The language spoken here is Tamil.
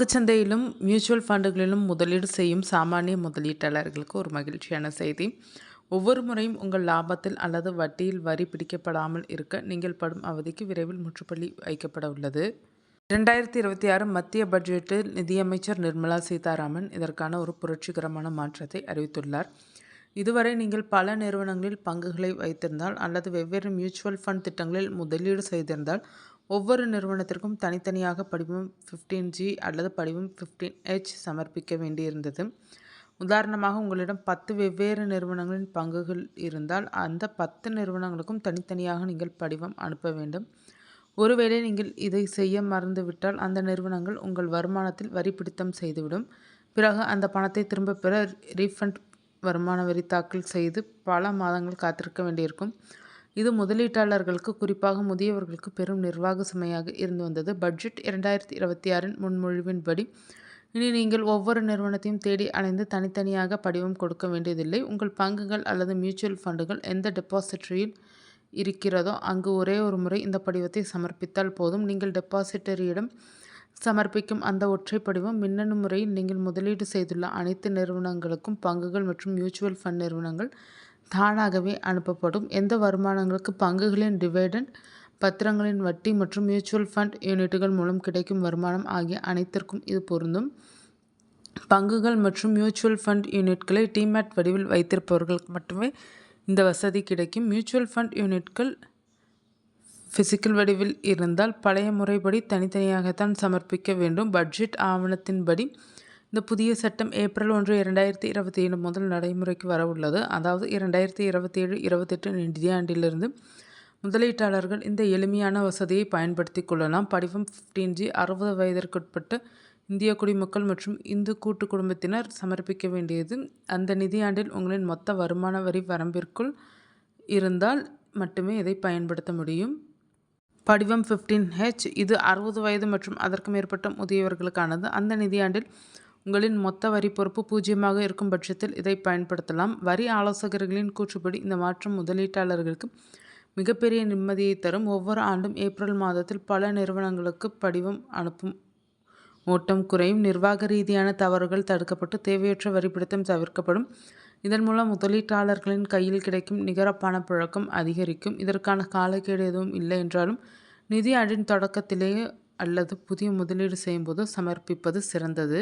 பங்குச்சந்தையிலும் மியூச்சுவல் ஃபண்டுகளிலும் முதலீடு செய்யும் சாமானிய முதலீட்டாளர்களுக்கு ஒரு மகிழ்ச்சியான செய்தி. ஒவ்வொரு முறையும் உங்கள் லாபத்தில் அல்லது வட்டியில் வரி பிடிக்கப்படாமல் இருக்க நீங்கள் படும் அவதிக்கு விரைவில் முற்றுப்புள்ளி வைக்கப்பட உள்ளது. இரண்டாயிரத்தி இருபத்தி ஆறு மத்திய பட்ஜெட்டில் நிதியமைச்சர் நிர்மலா சீதாராமன் இதற்கான ஒரு புரட்சிகரமான மாற்றத்தை அறிவித்துள்ளார். இதுவரை நீங்கள் பல நிறுவனங்களில் பங்குகளை வைத்திருந்தால் அல்லது வெவ்வேறு மியூச்சுவல் ஃபண்ட் திட்டங்களில் முதலீடு செய்திருந்தால் ஒவ்வொரு நிறுவனத்திற்கும் தனித்தனியாக படிவம் ஃபிஃப்டீன் ஜி அல்லது படிவம் ஃபிஃப்டீன் ஹெச் சமர்ப்பிக்க வேண்டியிருந்தது. உதாரணமாக உங்களிடம் பத்து வெவ்வேறு நிறுவனங்களின் பங்குகள் இருந்தால் அந்த பத்து நிறுவனங்களுக்கும் தனித்தனியாக நீங்கள் படிவம் அனுப்ப வேண்டும். ஒருவேளை நீங்கள் இதை செய்ய மறந்துவிட்டால் அந்த நிறுவனங்கள் உங்கள் வருமானத்தில் வரி பிடித்தம் செய்துவிடும். பிறகு அந்த பணத்தை திரும்ப பெற ரீஃபண்ட் வருமான வரி தாக்கல் செய்து பல மாதங்கள் காத்திருக்க வேண்டியிருக்கும். இது முதலீட்டாளர்களுக்கு குறிப்பாக முதியவர்களுக்கு பெரும் நிர்வாக சுமையாக இருந்து வந்தது. பட்ஜெட் இரண்டாயிரத்தி இருபத்தி ஆறின் முன்மொழிவின்படி இனி நீங்கள் ஒவ்வொரு நிறுவனத்தையும் தேடி அலைந்து தனித்தனியாக படிவம் கொடுக்க வேண்டியதில்லை. உங்கள் பங்குகள் அல்லது மியூச்சுவல் ஃபண்டுகள் எந்த டெபாசிட்டரியில் இருக்கிறதோ அங்கு ஒரே ஒரு முறை இந்த படிவத்தை சமர்ப்பித்தால் போதும். நீங்கள் டெபாசிட்டரியிடம் சமர்ப்பிக்கும் அந்த ஒற்றை படிவம் மின்னணு முறையில் நீங்கள் முதலீடு செய்துள்ள அனைத்து நிறுவனங்களுக்கும் பங்குகள் மற்றும் மியூச்சுவல் ஃபண்ட் நிறுவனங்கள் தானாகவே அனுப்பப்படும். எந்த வருமானங்களுக்கு பங்குகளின் டிவைடெண்ட் பத்திரங்களின் வட்டி மற்றும் மியூச்சுவல் ஃபண்ட் யூனிட்டுகள் மூலம் கிடைக்கும் வருமானம் ஆகிய அனைத்திற்கும் இது பொருந்தும். பங்குகள் மற்றும் மியூச்சுவல் ஃபண்ட் யூனிட்களை டிமேட் வடிவில் வைத்திருப்பவர்களுக்கு மட்டுமே இந்த வசதி கிடைக்கும். மியூச்சுவல் ஃபண்ட் யூனிட்கள் ஃபிசிக்கல் வடிவில் இருந்தால் பழைய முறைப்படி தனித்தனியாகத்தான் சமர்ப்பிக்க வேண்டும். பட்ஜெட் ஆவணத்தின்படி இந்த புதிய சட்டம் ஏப்ரல் ஒன்று இரண்டாயிரத்தி இருபத்தி ஏழு முதல் நடைமுறைக்கு வர உள்ளது அதாவது இரண்டாயிரத்தி இருபத்தி ஏழு இருபத்தெட்டு நிதியாண்டிலிருந்து முதலீட்டாளர்கள் இந்த எளிமையான வசதியை பயன்படுத்தி கொள்ளலாம். படிவம் ஃபிஃப்டீன் ஜி அறுபது வயதிற்குட்பட்ட இந்திய குடிமக்கள் மற்றும் இந்து கூட்டு குடும்பத்தினர் சமர்ப்பிக்க வேண்டியது. அந்த நிதியாண்டில் உங்களின் மொத்த வருமான வரி வரம்பிற்குள் இருந்தால் மட்டுமே இதை பயன்படுத்த முடியும். படிவம் ஃபிஃப்டீன் ஹெச் இது அறுபது வயது மற்றும் அதற்கு மேற்பட்ட முதியவர்களுக்கானது. அந்த நிதியாண்டில் உங்களின் மொத்த வரி பொறுப்பு பூஜ்ஜியமாக இருக்கும் பட்சத்தில் இதை பயன்படுத்தலாம். வரி ஆலோசகர்களின் கூற்றுப்படி இந்த மாற்றம் முதலீட்டாளர்களுக்கு மிகப்பெரிய நிம்மதியை தரும். ஒவ்வொரு ஆண்டும் ஏப்ரல் மாதத்தில் பல நிறுவனங்களுக்கு படிவம் அனுப்பும் ஓட்டம் குறையும். நிர்வாக ரீதியான தவறுகள் தடுக்கப்பட்டு தேவையற்ற வரிப்பிடித்தம் தவிர்க்கப்படும். இதன் மூலம் முதலீட்டாளர்களின் கையில் கிடைக்கும் நிகர பணப்புழக்கம் அதிகரிக்கும். இதற்கான காலக்கேடு எதுவும் இல்லை என்றாலும் நிதி ஆண்டின் தொடக்கத்திலேயே அல்லது புதிய முதலீடு செய்யும்போது சமர்ப்பிப்பது சிறந்தது.